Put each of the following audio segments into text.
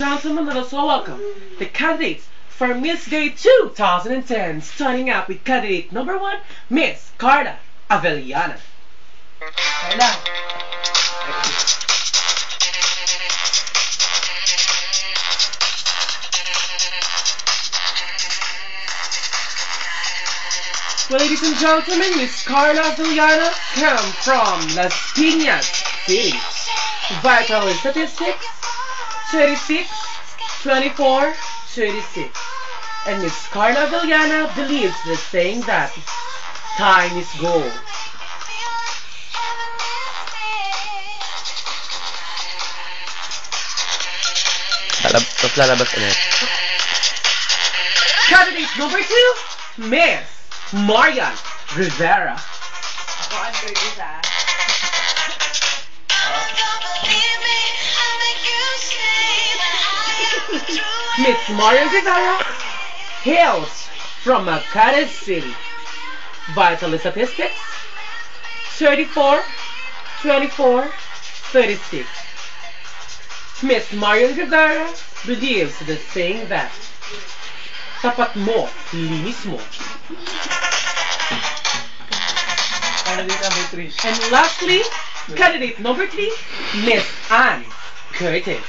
Gentlemen, let us all welcome the candidates for Miss Gay 2010, starting out with candidate number one, Miss Carla Avellana. Carla. Well, ladies and gentlemen, Miss Carla Avellana come from Las Piñas City. Vital statistics 36, 24, 36. And Miss Carla Villana believes the saying that time is gold. Lalab tapos lalabas ulit. Candidate number two, Miss Marian Rivera. Miss Marian Rivera hails from Macades City. Vital statistics 34, 24, 36. Miss Marian Rivera believes the saying that tapat mo, linis mo. And lastly, candidate number three, Miss Anne Curtis.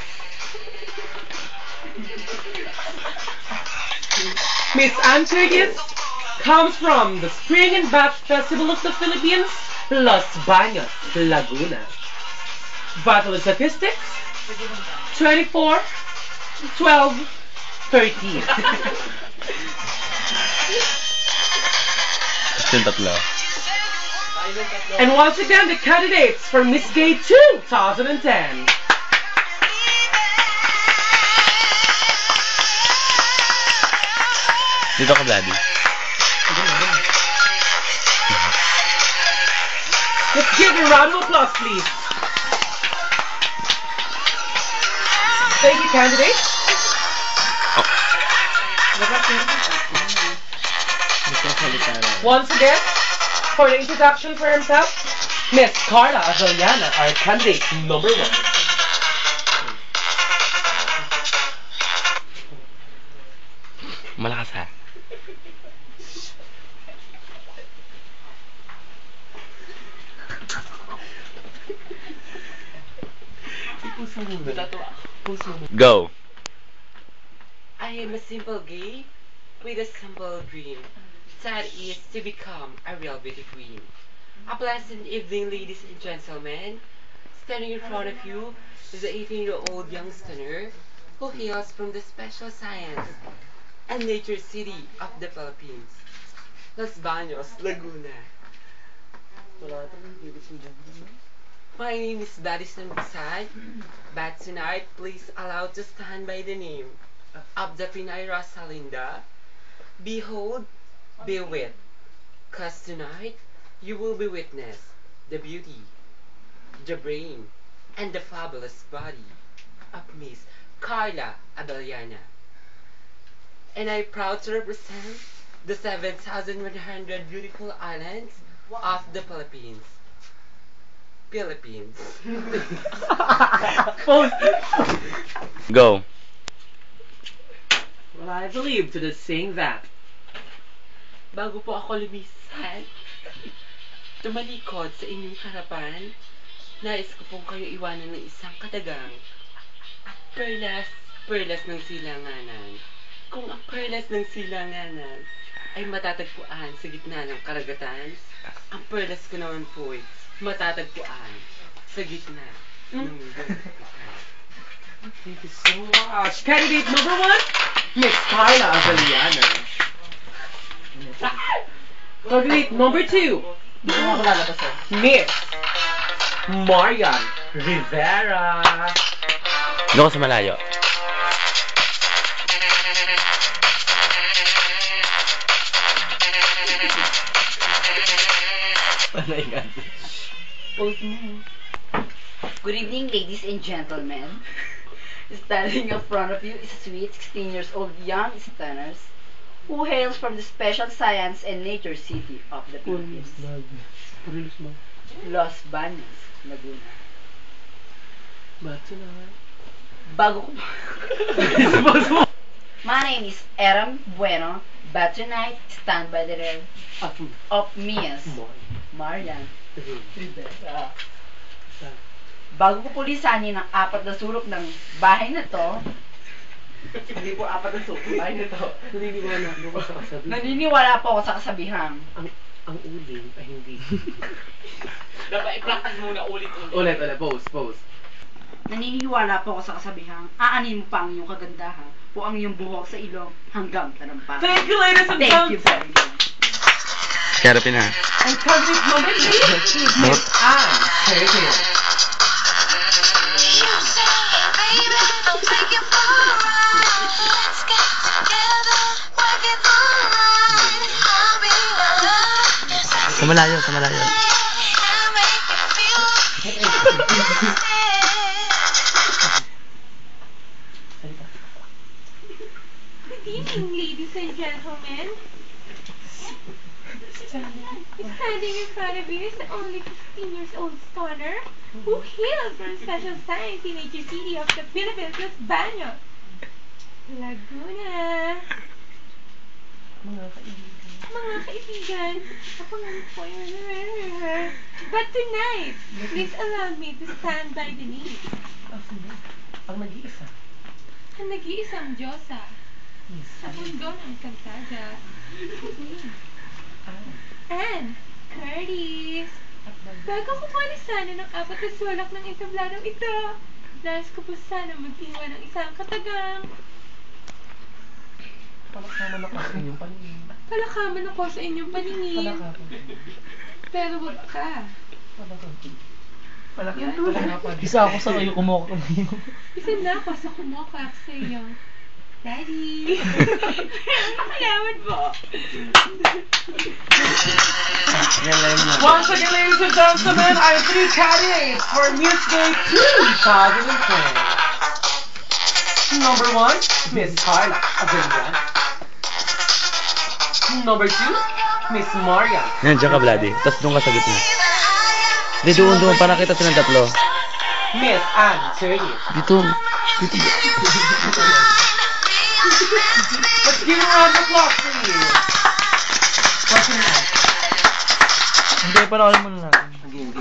Miss Anne comes from the Spring and Bath Festival of the Philippines, Los Baños, Laguna. Vital statistics 24, 12, 13. Tapos yung tatlo. and once again, the candidates for Miss Gay 2010. Dito ka, Vladdy. Let's give a round of applause, please. Thank you, candidates. Once again, for the introduction for himself, Miss Carla Azoliana, our candidate number one. Malakas ha. Go. I am a simple gay with a simple dream. That is to become a real beauty queen. A pleasant evening, ladies and gentlemen. Standing in front of you is an 18-year-old young stunner who hails from the special science and nature city of the Philippines, Los Baños, Laguna. My name is Madison Bisay, but tonight please allow to stand by the name of the Pinay Rosalinda. Behold, be with, cause tonight you will be witness the beauty, the brain, and the fabulous body of Miss Carla Abellana. And I'm proud to represent the 7,100 beautiful islands of the Philippines. Philippines. Go. Well, I believe to the saying that Bago po ako lumisan, tumalikod sa inyong harapan, nais ko pong kayo iwanan ng isang kadagang perlas, perlas ng silanganan. Kung ang perlas ng silanganan ay matatagpuan sa gitna ng karagatan, ang perlas ko naman po ay matatagpuan sa gitna ng karagatan. Thank you so much. Candidate number one, Miss Carla Avellana. Candidate number two. Miss Marian Rivera. Doon sa malayo. Ka. Good evening, ladies and gentlemen. Standing in front of you is a sweet 16 years old young stunners who hails from the special science and nature city of the Philippines, Los Baños, Laguna. But tonight, Bago ko... My name is Eram Bueno, but tonight, stand by the rear At of Mias. Marian. Bago ko pulisanin ang apat na sulok ng bahay na to, Hindi po apat na suko. Ay, nito. Naniniwala mo ba sa kasabihan? naniniwala po ako sa kasabihang. ang, ang uling ay hindi. Dapat i-practice muna ulit-ulit. ulit, ulit. Pose, pose. Naniniwala po ako sa kasabihang, aanin mo pa ang iyong kagandahan o ang iyong buhok sa ilong hanggang talampas. Thank you, ladies and Thank you gentlemen. very much. Scarapin na. And candidate number three, Miss Anne Sergio. Sa malayo, sa malayo. Good evening, ladies and gentlemen. Standing in front of you is the only 15 years old stoner who hails from Special Science Teenager City of the Philippines, Los Baños, Laguna. Mga kaibigan, ako nga po yun. But tonight, please allow me to stand by the needs. Ang nag-iisa. Ang nag-iisang Diyosa sa mundo ng kalsada. And, Curtis, bago ko palisanan ng apat na sulak ng entabladong ito, nais ko po sana mag-iwan ng isang katagang Palakaman ako sa inyong paningin. palakaman ako sa inyong paningin. Palakaman. Pero wag ka. Palakaman. Isa ako sa kayo kumuha kayo. Isa na ako sa kumokak sa iyo. Daddy! Pakalaman po. Once again, ladies and gentlemen, I have three candidates for Miss Day 2010. Number one, Miss Carla Avila. Number two, Miss Maria. Yan, dyan ka, Vladi. Tapos doon ka sa gitna. Hindi, doon, doon. Para kita silang tatlo. Miss Anne Sergio. Dito. Dito. Let's give a round of applause for you. Watch your. Hindi, panoorin muna natin. Game.